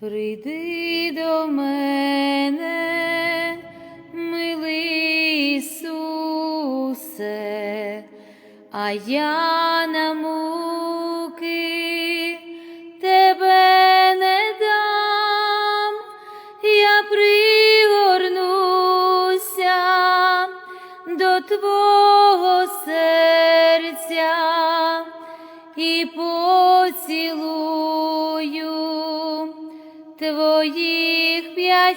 Прийди до мене, милий Ісусе, а я на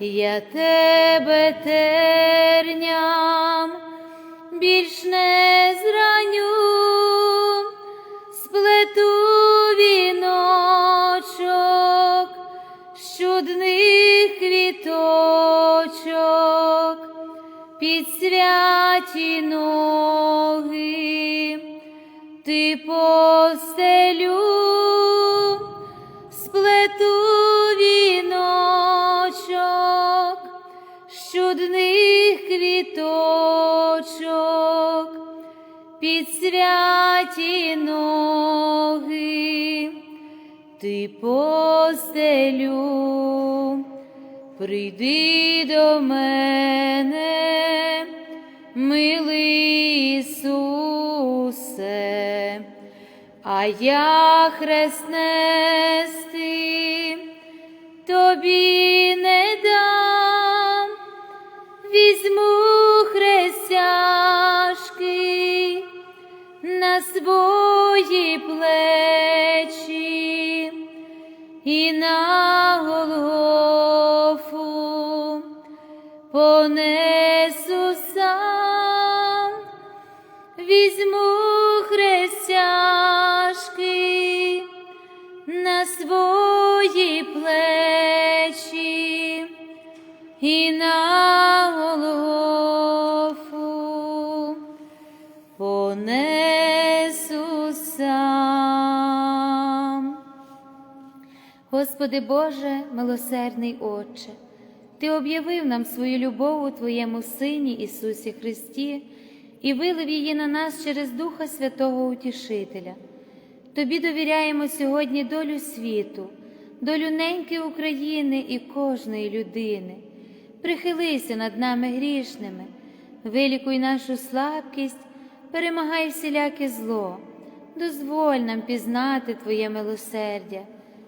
я тебе терням більш не зраню, сплету віночок, з чудних квіточок, під святі ноги, ти постелю, сплету квіточок, під святі ноги, ти постелю, прийди до мене, милий Ісусе, а я хреснести тобі не дам, візьму хрестяшки на свої плечі і на Голгофу понесу сам, візьму хрестяшки на свої плечі і на Господи Боже, милосердний Отче, Ти об'явив нам свою любов у Твоєму Сині Ісусі Христі і вилив її на нас через Духа Святого Утішителя. Тобі довіряємо сьогодні долю світу, долю неньки України і кожної людини. Прихилися над нами грішними, вилікуй нашу слабкість, перемагай всіляке зло, дозволь нам пізнати Твоє милосердя,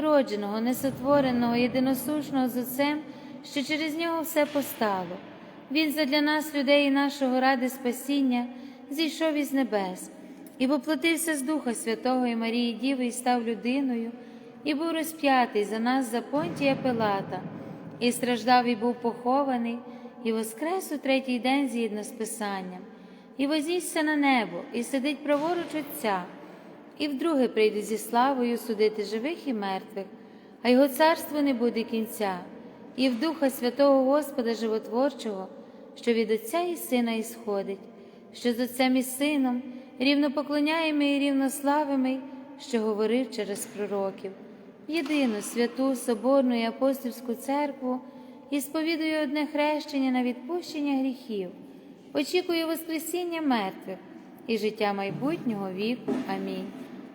родженого, несотвореного, єдиносушного з Отцем, що через нього все постало. Він задля нас, людей і нашого ради спасіння, зійшов із небес і воплотився з Духа Святого і Марії Діви і став людиною, і був розп'ятий за нас за понтія Пилата, і страждав, і був похований, і воскрес у третій день згідно з Писанням, і возісся на небо, і сидить праворуч Отця, і вдруге прийде зі славою судити живих і мертвих, а його царство не буде кінця, і в Духа Святого Господа Животворчого, що від Отця і Сина ісходить, що з Отцем і Сином рівнопоклоняємий і рівнославимий, що говорив через пророків, єдину святу Соборну і апостольську церкву і сповідую одне хрещення на відпущення гріхів, очікую Воскресіння мертвих і життя майбутнього віку. Амінь.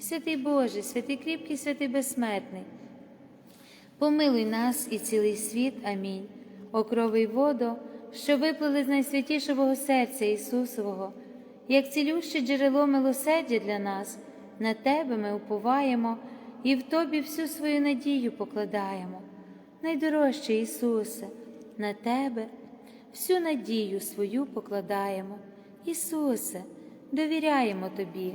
Святий Боже, святий кріпкий, святий безсмертний, помилуй нас і цілий світ. Амінь. О крови й що виплили з найсвятішого серця Ісусового, як цілюще джерело милосердя для нас, на Тебе ми уповаємо і в Тобі всю свою надію покладаємо. Найдорожче Ісусе, на Тебе всю надію свою покладаємо. Ісусе, довіряємо Тобі.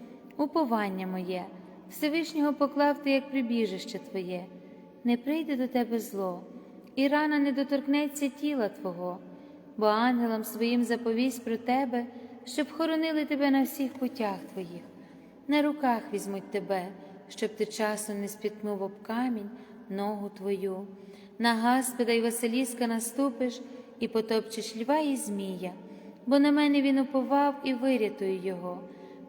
уповання моє, Всевишнього поклав ти як прибіжище Твоє, не прийде до тебе зло, і рана не доторкнеться тіла Твого, бо ангелам своїм заповість про тебе, щоб хоронили тебе на всіх путях Твоїх. На руках візьмуть тебе, щоб ти часом не спіткнув об камінь ногу твою. На Гаспіда й Василіска наступиш і потопчеш льва і змія, бо на мене він уповав і вирятую його,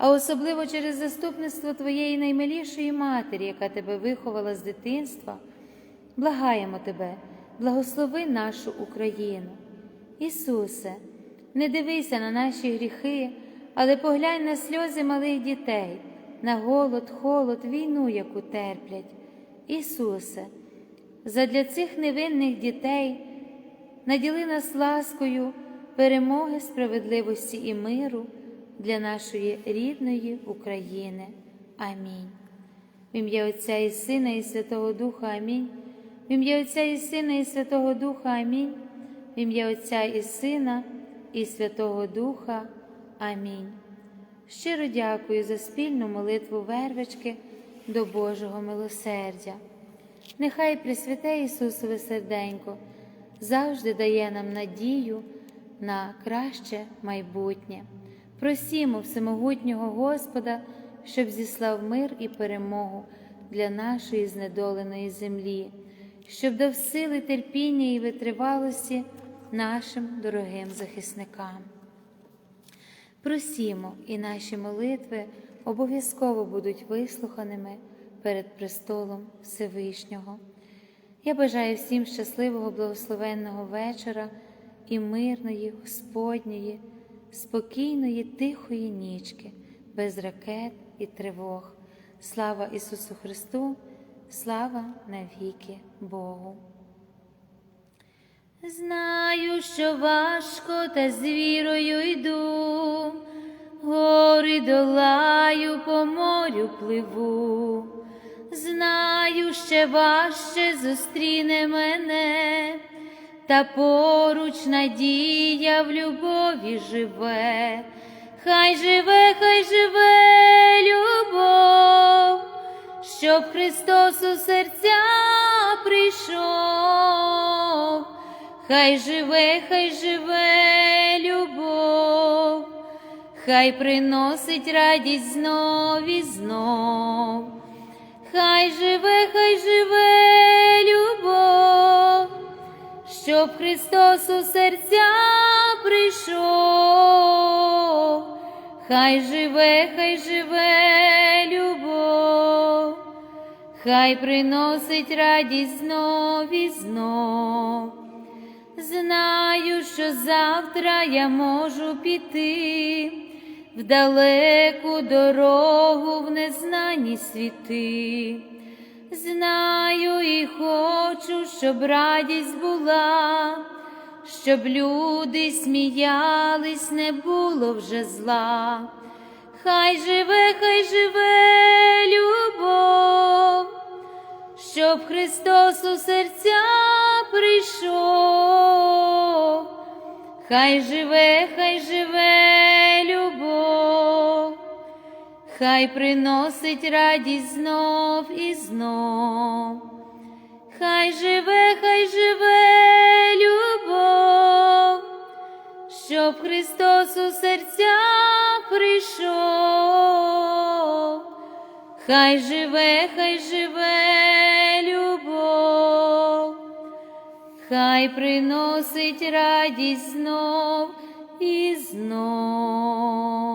а особливо через заступництво Твоєї наймилішої Матері, яка Тебе виховала з дитинства, благаємо Тебе, благослови нашу Україну. Ісусе, не дивися на наші гріхи, але поглянь на сльози малих дітей, на голод, холод, війну, яку терплять. Ісусе, задля цих невинних дітей наділи нас ласкою перемоги, справедливості і миру для нашої рідної України. Амінь. В ім'я Отця і Сина, і Святого Духа Амінь. В ім'я Отця і Сина, і Святого Духа Амінь. В ім'я Отця і Сина, і Святого Духа. Амінь. Щиро дякую за спільну молитву вервички до Божого милосердя. Нехай Пресвяте Ісусове серденько завжди дає нам надію на краще майбутнє. Просімо всемогутнього Господа, щоб зіслав мир і перемогу для нашої знедоленої землі, щоб дав сили терпіння і витривалості нашим дорогим захисникам. Просімо, і наші молитви обов'язково будуть вислуханими перед престолом Всевишнього. Я бажаю всім щасливого, благословенного вечора і мирної, Господньої, спокійної, тихої нічки, без ракет і тривог. Слава Ісусу Христу, слава навіки Богу. Знаю, що важко, та з вірою йду, гори долаю, по морю пливу, знаю, ще важче зустріне мене, та поруч надія в любові живе, хай живе, хай живе любов, щоб Христос у серця прийшов. Хай живе, хай живе любов, хай приносить радість знов і знов, хай живе, хай живе щоб Христос у серця прийшов, хай живе, хай живе любов, хай приносить радість знов і знов. Знаю, що завтра я можу піти в далеку дорогу в незнані світи. Знаю і хочу, щоб радість була, щоб люди сміялись, не було вже зла. Хай живе, хай живе любов, щоб Христос у серця прийшов. Хай живе, хай живе любов, хай приносить радість знов і знов. Хай живе, хай живе любов, щоб Христос у серцях прийшов. Хай живе, хай живе любов, хай приносить радість знов і знов.